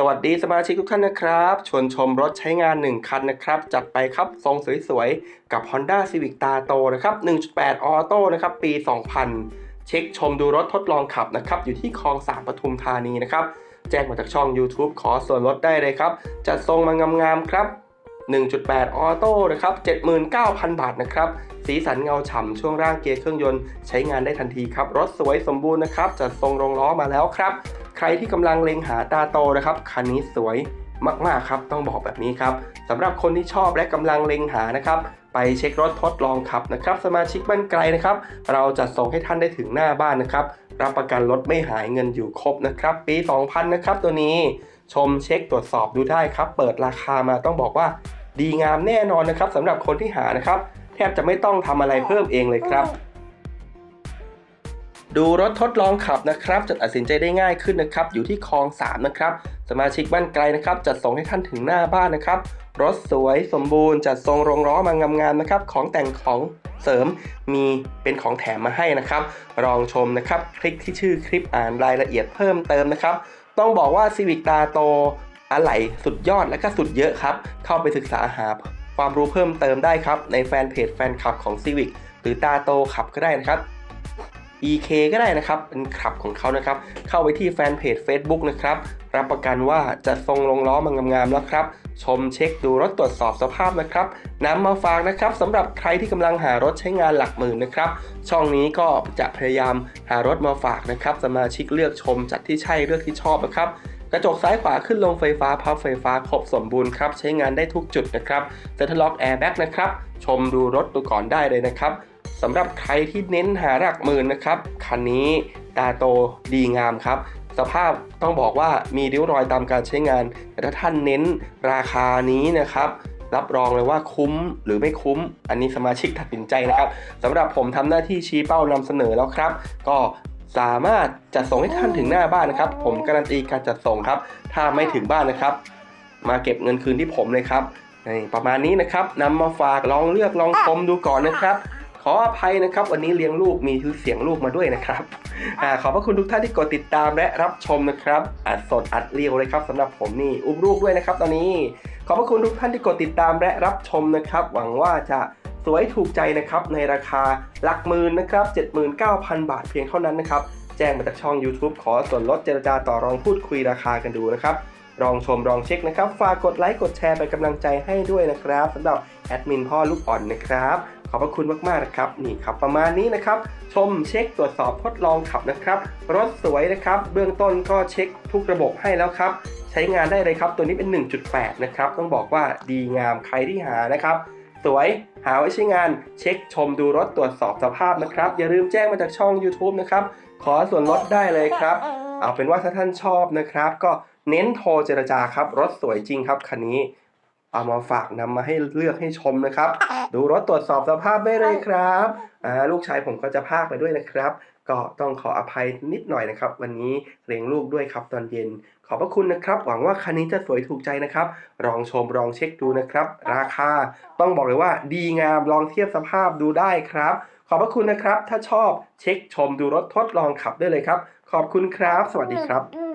สวัสดีสมาชิกทุกท่านนะครับชวนชมรถใช้งาน 1 คันนะครับ จัดไปครับทรงสวยๆ กับ Honda Civic ตาโตนะครับ 1.8 ออโต้นะครับ ปี 2000 เช็คชมดูรถทดลองขับนะครับ อยู่ที่คลอง3ปทุมธานีนะครับ แจ้งมาจากช่อง YouTube ขอส่วนลดได้เลยครับ จัดทรงมางามๆครับ 1.8 ออโต้นะครับ 79,000 บาทนะครับ สีสันเงาฉ่ำช่วงร่างเกียร์เครื่องยนต์ใช้งานได้ทันทีครับ รถสวยสมบูรณ์นะครับ จัดทรงรองล้อมาแล้วครับ ใครที่กำลังเล็งหาตาโตนะครับ คันนี้สวยมากๆครับ ต้องบอกแบบนี้ครับสำหรับคนที่ชอบและกำลังเล็งหานะครับ ไปเช็ครถทดลองขับนะครับ สมาชิกบ้านไกลนะครับ เราจะส่งให้ท่านได้ถึงหน้าบ้านนะครับ รับประกันรถไม่หายเงินอยู่ครบนะครับ ปี 2000 นะครับ ตัวนี้ชมเช็คตรวจสอบดูได้ครับ เปิดราคามาต้องบอกว่า ดีงามแน่นอนนะครับสำหรับคนที่หานะครับ แทบจะไม่ต้องทำอะไรเพิ่มเองเลยครับ ดูรถทดลองขับนะครับจะตัดสินใจได้ง่ายขึ้นนะครับ อยู่ที่คลอง3นะครับ สมาชิกบ้านไกลนะครับ จัดส่งให้ท่านถึงหน้าบ้านนะครับ รถสวยสมบูรณ์ จัดทรงรองล้อมางามๆนะครับ ของแต่งของเสริมมีเป็นของแถมมาให้นะครับ ลองชมนะครับ คลิกที่ชื่อคลิปอ่านรายละเอียดเพิ่มเติมนะครับ ต้องบอกว่า Civic ตาโตอะไหล่สุดยอดและก็สุดเยอะครับ เข้าไปศึกษาหาความรู้เพิ่มเติมได้ครับ ในแฟนเพจแฟนคลับของ Civic หรือตาโตขับก็ได้นะครับ EK ก็ได้นะครับ เป็นคลับของเขานะครับ เข้าไปที่แฟนเพจ Facebook นะครับ รับประกันว่าจะทรงลงล้อมางามๆแล้วครับ ชมเช็คดูรถตรวจสอบสภาพนะครับนำมาฝากนะครับสำหรับใครที่กำลังหารถใช้งานหลักหมื่นนะครับ ช่องนี้ก็จะพยายามหารถมาฝากนะครับ สมาชิกเลือกชมจัดที่ใช่เลือกที่ชอบนะครับกระจกซ้ายขวาขึ้นลงไฟฟ้าพับไฟฟ้าครบสมบูรณ์ครับ ใช้งานได้ทุกจุดนะครับเซ็นทรัลล็อกแอร์แบ็กนะครับ ชมดูรถดูก่อนได้เลยนะครับ สำหรับใครที่เน้นหาหลักหมื่นนะครับคันนี้ตาโตดีงามครับ สภาพต้องบอกว่ามีริ้วรอยตามการใช้งาน แต่ถ้าท่านเน้นราคานี้นะครับรับรองเลยว่าคุ้มหรือไม่คุ้ม อันนี้สมาชิกตัดสินใจนะครับสำหรับผมทำหน้าที่ชี้เป้านำเสนอแล้วครับ ก็สามารถจัดส่งให้ท่านถึงหน้าบ้านนะครับ ผมการันตีการจัดส่งครับ ถ้าไม่ถึงบ้านนะครับ มาเก็บเงินคืนที่ผมเลยครับนี่ประมาณนี้นะครับนำมาฝากลองเลือกลองชมดูก่อนนะครับ ออภัยนะครับ วันนี้เลี้ยงลูกมีเสียงลูกมาด้วยนะครับอาขอบพระคุณทุกท่านที่กดติดตามและรับชมนะครับ อัดสดอัดเรียวเลยครับสำหรับผมนี่อุ้มลูกด้วยนะครับ ตอนนี้ ขอบพระคุณทุกท่านที่กดติดตามและรับชมนะครับ หวังว่าจะสวยถูกใจนะครับในราคาหลักหมื่นนะครับ 79,000 บาทเพียงเท่านั้นนะครับ แจ้งมาจากช่อง YouTube ขอส่วนลดเจรจาต่อรองพูดคุยราคากันดูนะครับลองชมลองเช็คนะครับ ฝากกดไลค์กดแชร์เป็นกำลังใจให้ด้วยนะครับสำหรับแอดมินพ่อลูกอ่อนนะครับ ขอบพระคุณมากๆนะครับนี่ครับประมาณนี้นะครับ ชมเช็คตรวจสอบทดลองขับนะครับ รถสวยนะครับ เบื้องต้นก็เช็คทุกระบบให้แล้วครับ ใช้งานได้เลยครับ ตัวนี้เป็น 1.8 นะครับ ต้องบอกว่าดีงามใครที่หานะครับ สวยหาไว้ใช้งานเช็คชมดูรถตรวจสอบสภาพนะครับ อย่าลืมแจ้งมาจากช่อง YouTube นะครับ ขอส่วนลดได้เลยครับ เอาเป็นว่าถ้าท่านชอบนะครับ ก็เน้นโทรเจรจาครับรถสวยจริงครับคันนี้ เอามาฝากนำมาให้เลือกให้ชมนะครับ ดูรถตรวจสอบสภาพได้เลยครับอ่าลูกชายผมก็จะพากไปด้วยนะครับ ก็ต้องขออภัยนิดหน่อยนะครับ วันนี้เลี้ยงลูกด้วยครับตอนเย็น ขอบพระคุณนะครับ หวังว่าคันนี้จะสวยถูกใจนะครับ ลองชมลองเช็คดูนะครับ ราคาต้องบอกเลยว่า ดีงามลองเทียบสภาพดูได้ครับ ขอบพระคุณนะครับ ถ้าชอบเช็คชมดูรถทดลองขับได้เลยครับ ขอบคุณครับ สวัสดีครับ